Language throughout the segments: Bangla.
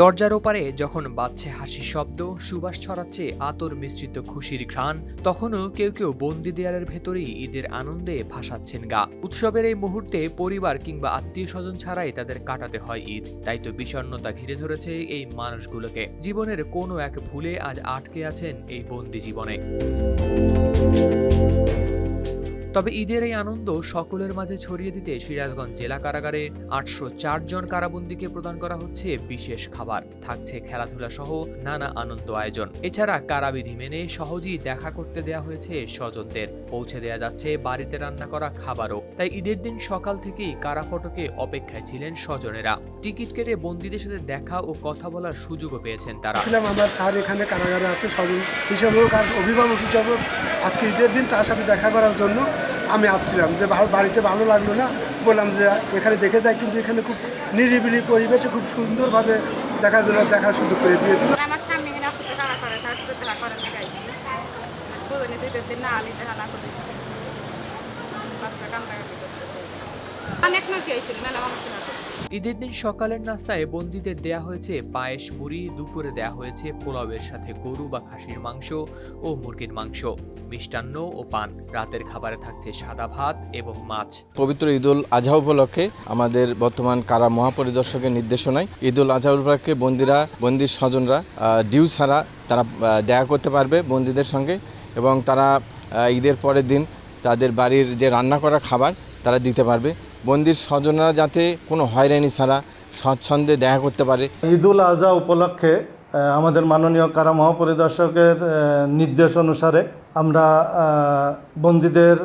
দরজার ওপারে যখন বাজছে হাসির শব্দ সুবাস ছড়াচ্ছে আতর মিশ্রিত খুশির ঘ্রাণ, তখনও কেউ কেউ বন্দি দেয়ালের ভেতরেই ঈদের আনন্দে ভাসাচ্ছেন গা। উৎসবের এই মুহূর্তে পরিবার কিংবা আত্মীয় স্বজন ছাড়াই তাদের কাটাতে হয় ঈদ। তাই তো বিষণ্ণতা ঘিরে ধরেছে এই মানুষগুলোকে। জীবনের কোনো এক ভুলে আজ আটকে আছেন এই বন্দি জীবনে। তবে ঈদের এই আনন্দ সকলের মাঝে ছড়িয়ে দিতে সিরাজগঞ্জ জেলা কারাগারে আটশো চার জন কারাবন্দীকে প্রদান করা হচ্ছে বিশেষ খাবার। থাকছে খেলাধুলা সহ নানা আনন্দ আয়োজন। এছাড়া কারাবিধি মেনে সহজেই দেখা করতে দেয়া হয়েছে স্বজনদের। পৌঁছে দেয়া যাচ্ছে বাড়িতে রান্না করা খাবারও। তাই ঈদের দিন সকাল থেকেই কারা ফটকে অপেক্ষায় ছিলেন স্বজনেরা। টিকিট কেটে বন্দীদের সাথে দেখা ও কথা বলার সুযোগও পেয়েছেন তারা। ছিলাম আমার স্যার এখানে কারাগারে আছে, স্বজন হিসাবেও কাজ অভিভাবক হিসাবেও আজকে ঈদের দিন তার সাথে দেখা করার জন্য আমি আসছিলাম যে বাড়িতে ভালো লাগল না। বললাম যে এখানে দেখে যাই, কিন্তু এখানে খুব নিরিবিলি পরিবেশে খুব সুন্দরভাবে দেখার দেখার সুযোগ করে সাথে না গাইছি ঈদের দিন সকালের নাস্তায় বন্দীদের দেয়া হয়েছে পায়েস মুড়ি দুপুরে দেয়া হয়েছে পোলাওয়ের সাথে গরু বা খাসির মাংস ও মুরগির মাংস মিষ্টান্ন ও পান। রাতের খাবারে থাকছে সাদা ভাত এবং মাছ। পবিত্র ঈদুল আজহা উপলক্ষে আমাদের বর্তমান কারা মহাপরিদর্শকের নির্দেশনায় ঈদুল আজহা উপলক্ষে বন্দিরা বন্দির স্বজনরা ডিউ ছাড়া তারা দেখা করতে পারবে বন্দীদের সঙ্গে এবং তারা ঈদের পরের দিন তাদের বাড়ির যে রান্না করা খাবার তারা দিতে পারবে। বন্দির স্বজনরা যাতে কোনো হয়রানি ছাড়া স্বচ্ছন্দে দেখা করতে পারে। ঈদুল আজহা উপলক্ষে আমাদের মাননীয় কারা মহাপরিদর্শকের নির্দেশ অনুসারে আমরা বন্দীদের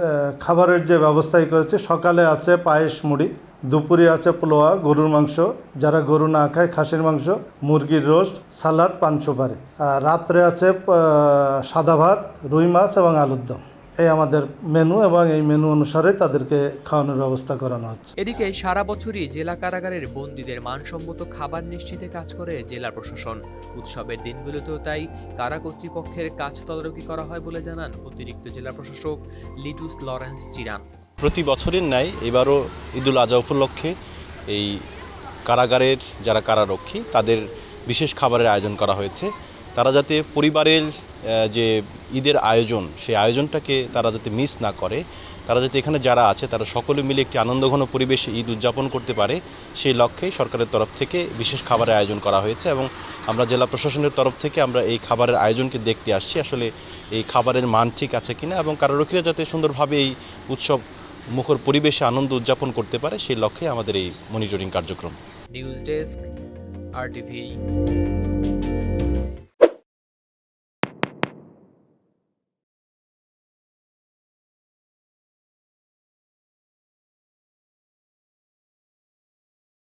খাবারের যে ব্যবস্থাই করেছি, সকালে আছে পায়েস মুড়ি, দুপুরে আছে পোলোয়া, গরুর মাংস, যারা গরু না খায় খাসির মাংস, মুরগির রোস্ট, সালাদ, পান সুপারি। আর রাত্রে আছে সাদা ভাত, রুই মাছ এবং আলুর দম। এই আমাদের মেনু এবং এই মেনু অনুসারে তাদেরকে খাওয়ানোর ব্যবস্থা করানো হচ্ছে। এদিকে সারা বছরই জেলা কারাগারের বন্দীদের মানসম্মত খাবার নিশ্চিতে কাজ করে জেলা প্রশাসন। উৎসবের দিনগুলোতেও তাই কারা কর্তৃপক্ষের কাজ তদারকি করা হয় বলে জানান অতিরিক্ত জেলা প্রশাসক লিটুস লরেন্স চিরান প্রতি বছরের ন্যায় এবারও ঈদুল আজহা উপলক্ষে এই কারাগারের যারা কারারক্ষী তাদের বিশেষ খাবারের আয়োজন করা হয়েছে। তারা যাতে পরিবারের যে ঈদের আয়োজন, সেই আয়োজনটাকে তারা যাতে মিস না করে, তারা যাতে এখানে যারা আছে, তারা সকলে মিলে একটি আনন্দঘন পরিবেশে ঈদ উদযাপন করতে পারে, সেই লক্ষ্যে সরকারের তরফ থেকে বিশেষ খাবারের আয়োজন করা হয়েছে এবং আমরা জেলা প্রশাসনের তরফ থেকে আমরা এই খাবারের আয়োজনকে দেখতে আসছি, আসলে এই খাবারের মান ঠিক আছে কিনা এবং কারারক্ষীরা যাতে সুন্দরভাবে এই উৎসব মুখর পরিবেশে আনন্দ উদযাপন করতে পারে, সেই লক্ষ্যে আমাদের এই মনিটরিং কার্যক্রম। নিউজ ডেস্ক আর